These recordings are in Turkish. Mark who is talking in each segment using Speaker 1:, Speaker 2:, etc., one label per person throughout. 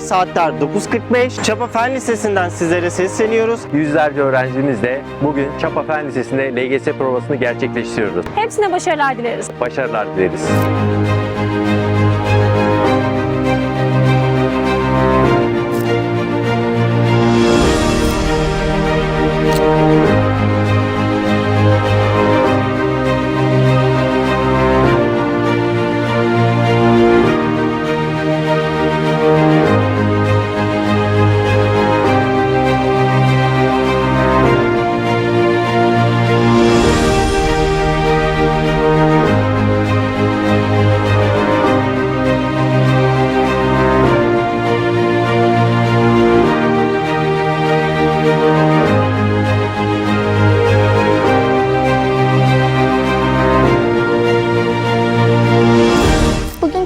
Speaker 1: saatler 9.45. Çapa Fen Lisesi'nden sizlere sesleniyoruz.
Speaker 2: Yüzlerce öğrencimizle bugün Çapa Fen Lisesi'nde LGS provasını gerçekleştiriyoruz.
Speaker 3: Hepsine başarılar dileriz.
Speaker 2: Başarılar dileriz.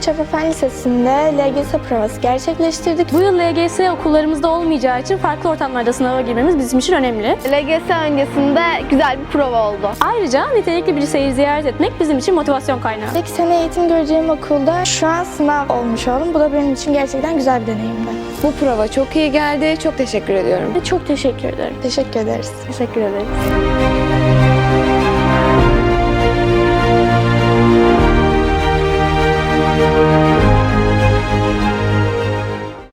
Speaker 4: Çapa Fen Lisesi'nde LGS provası gerçekleştirdik.
Speaker 3: Bu yıl LGS okullarımızda olmayacağı için farklı ortamlarda sınava girmemiz bizim için önemli.
Speaker 5: LGS öncesinde güzel bir prova oldu.
Speaker 3: Ayrıca nitelikli bir seyir ziyaret etmek bizim için motivasyon kaynağı.
Speaker 4: İlk sene eğitim göreceğim okulda şu an sınav olmuş oldum. Bu da benim için gerçekten güzel bir deneyimdi.
Speaker 6: Bu prova çok iyi geldi. Çok teşekkür ediyorum.
Speaker 3: Çok teşekkür ederim.
Speaker 4: Teşekkür ederiz.
Speaker 3: Teşekkür ederiz.